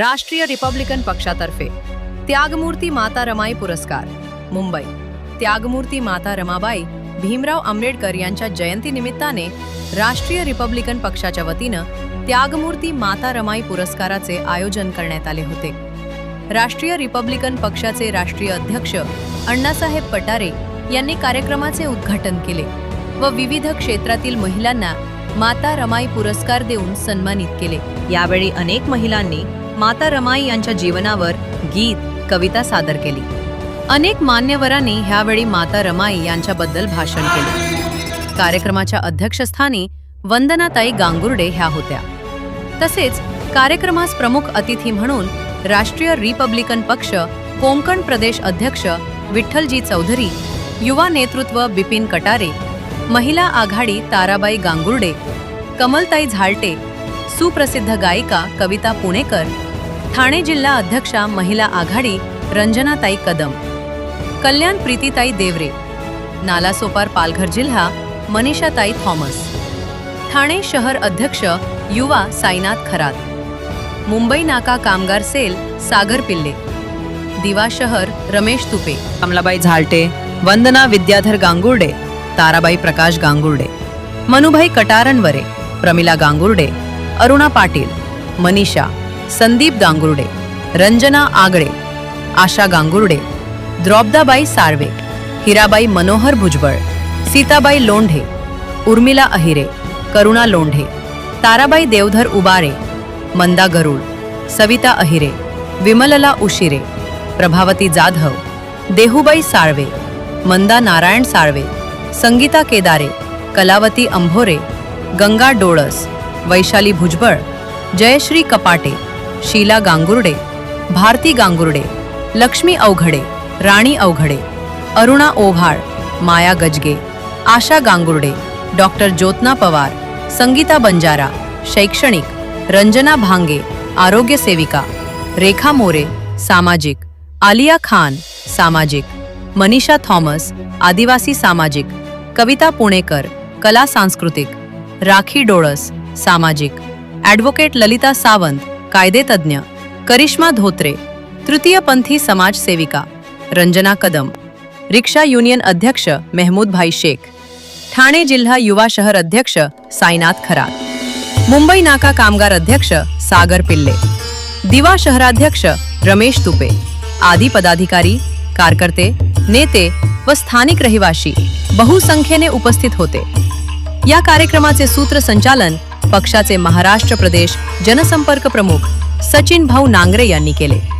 राष्ट्रीय रिपब्लिकन पक्षातर्फे त्यागमूर्ती माता रमाई पुरस्कार मुंबई. त्यागमूर्ती माता रमाबाई भीमराव आंबेडकर यांच्या जयंतीनिमित्ताने राष्ट्रीय रिपब्लिकन पक्षाच्या वतीनं त्यागमूर्ती माता रमाई पुरस्काराचे आयोजन करण्यात आले होते. राष्ट्रीय रिपब्लिकन पक्षाचे राष्ट्रीय अध्यक्ष अण्णासाहेब पटारे यांनी कार्यक्रमाचे उद्घाटन केले व विविध क्षेत्रातील महिलांना माता रमाई पुरस्कार देऊन सन्मानित केले. यावेळी अनेक महिलांनी माता रमाई यांच्या जीवनावर गीत कविता सादर केली. अनेक मान्यवरांनी ह्यावेळी माता रमाई यांच्याबद्दल भाषण केले. कार्यक्रमाच्या अध्यक्षस्थानी वंदनाताई गांगुर्डे ह्या होत्या. तसेच कार्यक्रमास प्रमुख अतिथी म्हणून राष्ट्रीय रिपब्लिकन पक्ष कोंकण प्रदेश अध्यक्ष विठ्ठलजी चौधरी युवा नेतृत्व बिपिन कटारे महिला आघाडी ताराबाई गांगुर्डे कमलताई झालटे सुप्रसिद्ध गायिका कविता पुणेकर ठाणे जिल्हा अध्यक्षा महिला आघाडी रंजनाताई कदम कल्याण प्रीतीताई देवरे नालासोपार पालघर जिल्हा मनीषाताई थॉमस ठाणे शहर अध्यक्ष युवा साईनाथ खरात मुंबई नाका कामगार सेल सागर पिल्ले दिवा शहर रमेश तुपे कमलाबाई झालटे वंदना विद्याधर गांगुर्डे ताराबाई प्रकाश गांगुर्डे मनुभाई कटारणवरे प्रमिला गांगुर्डे अरुणा पाटील मनीषा संदीप गांगुर्डे रंजना आगळे आशा गांगुर्डे द्रौपदाबाई साळवे हिराबाई मनोहर भुजबळ सीताबाई लोंढे उर्मिला अहिरे करुणा लोंढे ताराबाई देवधर उबारे मंदा गरुड सविता अहिरे विमलला उशिरे प्रभावती जाधव देहूबाई साळवे मंदा नारायण साळवे संगीता केदारे कलावती अंभोरे गंगा डोळस वैशाली भुजबळ जयश्री कपाटे शीला गांगुर्डे भारती गांगुर्डे लक्ष्मी अवघडे राणी अवघडे अरुणा ओव्हाळ माया गजगे आशा गांगुर्डे डॉक्टर ज्योत्ना पवार संगीता बंजारा शैक्षणिक रंजना भांगे आरोग्य सेविका रेखा मोरे सामाजिक आलिया खान सामाजिक मनीषा थॉमस आदिवासी सामाजिक कविता पुणेकर कला सांस्कृतिक राखी डोळस सामाजिक ॲडव्होकेट ललिता सावंत कायदेतज्ञ करिश्मा धोत्रे तृतीयपंथी समाजसेविका रंजना कदम रिक्षा युनियन अध्यक्ष मेहमूदभाई शेख ठाणे जिल्हा युवा शहर अध्यक्ष साईनाथ खरात मुंबई नाका कामगार अध्यक्ष सागर पिल्ले दिवा शहराध्यक्ष रमेश तुपे आदी पदाधिकारी कार्यकर्ते नेते व स्थानिक रहिवाशी बहुसंख्येने उपस्थित होते. या कार्यक्रमाचे सूत्रसंचालन पक्षाचे महाराष्ट्र प्रदेश जनसंपर्क प्रमुख सचिन भाऊ नांगरे यांनी केले.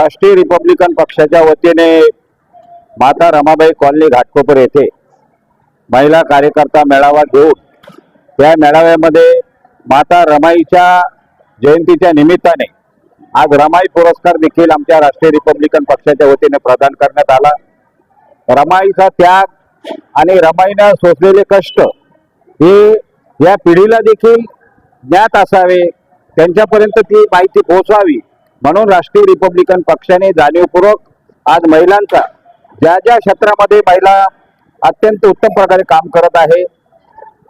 राष्ट्रीय रिपब्लिकन पक्षाच्या वतीने माता रमाबाई कॉलनी घाटकोपर येथे महिला कार्यकर्ता मेळावा घेऊन त्या मेळाव्यामध्ये माता रमाईच्या जयंतीच्या निमित्ताने आज रमाई पुरस्कार देखील आमच्या राष्ट्रीय रिपब्लिकन पक्षाच्या वतीने प्रदान करण्यात आला. रमाईचा त्याग आणि रमाईनं सोसलेले कष्ट हे या पिढीला देखील ज्ञात असावे. त्यांच्यापर्यंत ती माहिती पोहोचवावी म्हणून राष्ट्रीय रिपब्लिकन पक्षाने जाणीवपूर्वक आज महिलांचा ज्या ज्या क्षेत्रामध्ये महिला अत्यंत उत्तम प्रकारे काम करत आहे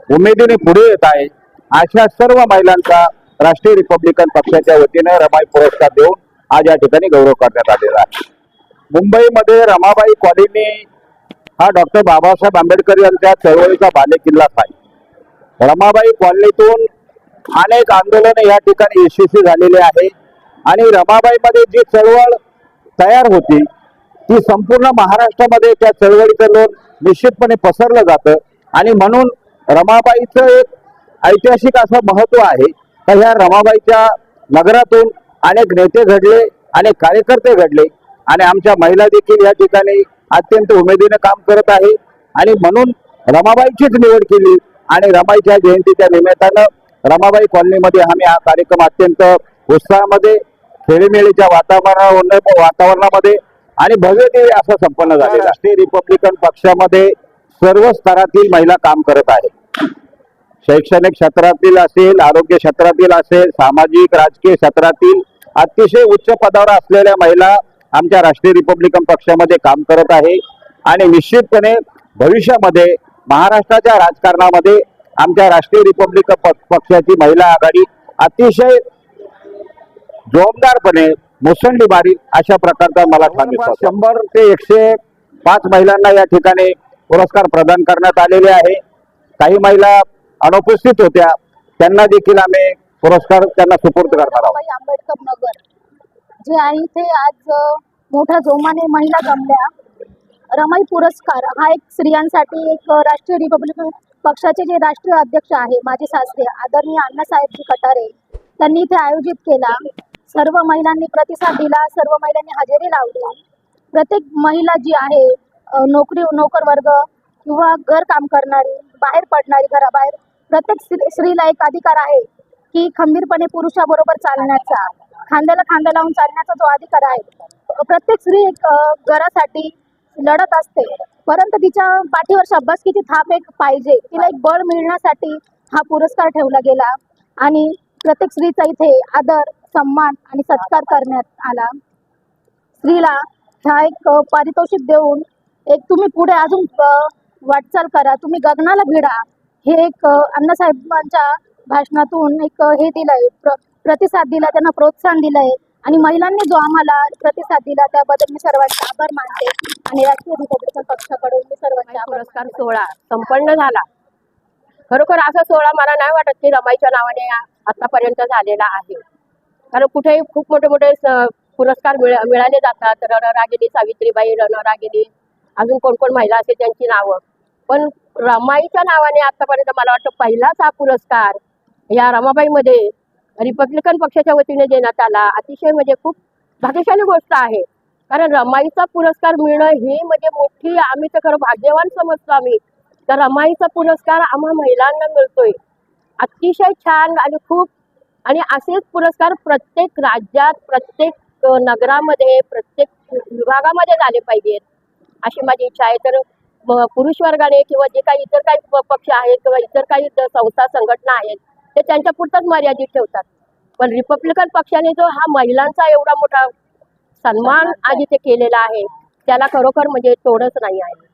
उमेदीने पुढे येत आहे अशा सर्व महिलांचा राष्ट्रीय रिपब्लिकन पक्षाच्या वतीने रमाई पुरस्कार देऊन आज या ठिकाणी गौरव करण्यात आलेला आहे. मुंबईमध्ये रमाबाई कॉलनी हा डॉक्टर बाबासाहेब आंबेडकर यांच्या चळवळीचा बालेकिल्लाच आहे रमाबाई कॉलनीतून अनेक आंदोलने या ठिकाणी यशस्वी झालेले आहे. आणि रमाबाईमध्ये जी चळवळ तयार होती ती संपूर्ण महाराष्ट्रामध्ये त्या चळवळीचं लोन निश्चितपणे पसरलं जातं. आणि म्हणून रमाबाईचं एक ऐतिहासिक असं महत्त्व आहे तर ह्या रमाबाईच्या नगरातून अनेक नेते घडले अनेक कार्यकर्ते घडले. आणि आमच्या महिला देखील या ठिकाणी अत्यंत उमेदीने काम करत आहे. आणि म्हणून रमाबाईचीच निवड केली आणि रमाईच्या जयंतीच्या निमित्तानं रमाबाई कॉलनीमध्ये आम्ही हा कार्यक्रम अत्यंत उत्साहामध्ये खेळीमेळीच्या वातावरणा वातावरणामध्ये आणि भव्य दिव्य असं संपन्न झाले राष्ट्रीय रिपब्लिकन पक्षामध्ये सर्व स्तरातील महिला काम करत आहे शैक्षणिक क्षेत्रातील असेल आरोग्य क्षेत्रातील असेल सामाजिक राजकीय क्षेत्रातील अतिशय उच्च पदावर असलेल्या महिला आमच्या राष्ट्रीय रिपब्लिकन पक्षामध्ये काम करत आहे. आणि निश्चितपणे भविष्यामध्ये महाराष्ट्राच्या राजकारणामध्ये आमच्या राष्ट्रीय रिपब्लिकन पक्षाची महिला आघाडी अतिशय जोरदारपणे मुसंडी मारी अशा प्रकारचा मला आहे. शंभर ते एकशे पाच महिलांना या ठिकाणी पुरस्कार प्रदान करण्यात आलेले आहे. काही महिला अनुपस्थित होत्या. त्यांना देखील आम्ही पुरस्कार त्यांना सुपूर्द करणार आहोत. आंबेडकर नगर जे आहे इथे आज मोठ्या जोमाने महिला जमल्या. रमाई पुरस्कार हा एक स्त्रियांसाठी एक राष्ट्रीय रिपब्लिकन पक्षाचे जे राष्ट्रीय अध्यक्ष आहे माझे सासरे आदरणीय अण्णासाहेबजी कटारे त्यांनी इथे आयोजित केला. सर्व महिलांनी प्रतिसाद दिला सर्व महिलांनी हजेरी लावली. प्रत्येक महिला जी आहे नोकरी नोकर वर्ग किंवा घर काम करणारी बाहेर पडणारी घराबाहेर प्रत्येक स्त्री- स्त्रीला एक अधिकार आहे की खंबीरपणे पुरुषाबरोबर चालण्याचा खांद्याला खांदा लावून चालण्याचा जो अधिकार आहे प्रत्येक स्त्री एक घरासाठी लढत असते. परंतु तिच्या पाठीवर शाबासकीची थाप एक पाहिजे तिला एक बळ मिळण्यासाठी हा पुरस्कार ठेवला गेला. आणि प्रत्येक स्त्रीचा इथे आदर सन्मान आणि सत्कार करण्यात आला. स्त्रीला ह्या एक पारितोषिक देऊन एक तुम्ही पुढे अजून वाटचाल करा तुम्ही गगनाला भिडा. हे एक अण्णासाहेबांच्या भाषणातून एक हे दिलंय प्र, प्रतिसाद दिला त्यांना प्रोत्साहन दिलंय. आणि महिलांनी जो आम्हाला प्रतिसाद दिला त्याबद्दल मी सर्वांचे आभार मानते. आणि राष्ट्रीय रिपब्लिकन पक्षाकडून मी सर्वांचे पुरस्कार सोहळा संपन्न झाला. खरोखर असा सोहळा मला नाही वाटत की रमाईच्या नावाने आतापर्यंत झालेला आहे. कारण कुठेही खूप मोठे मोठे पुरस्कार मिळाले जातात. रणरागिणी सावित्रीबाई रणरागिणी अजून कोण कोण महिला असेल त्यांची नावं. पण रमाईच्या नावाने आतापर्यंत मला वाटतं पहिलाच हा पुरस्कार या रमाबाईमध्ये रिपब्लिकन पक्षाच्या वतीने देण्यात आला. अतिशय म्हणजे खूप भाग्यशाली गोष्ट आहे. कारण रमाईचा पुरस्कार मिळणं ही म्हणजे मोठी आम्ही तर खरं भाग्यवान समजतो आम्ही. तर रमाईचा पुरस्कार आम्हा महिलांना मिळतोय. अतिशय छान आणि खूप आणि असेच पुरस्कार प्रत्येक राज्यात प्रत्येक नगरामध्ये प्रत्येक विभागामध्ये झाले पाहिजेत. अशी माझी इच्छा आहे. तर पुरुष वर्गाने किंवा जे काही इतर काही पक्ष आहेत किंवा इतर काही संस्था संघटना आहेत ते त्यांच्या पुरतच मर्यादित ठेवतात. पण रिपब्लिकन पक्षाने जो हा महिलांचा एवढा मोठा सन्मान आज इथे केलेला आहे त्याला खरोखर म्हणजे तोडच नाही आहे.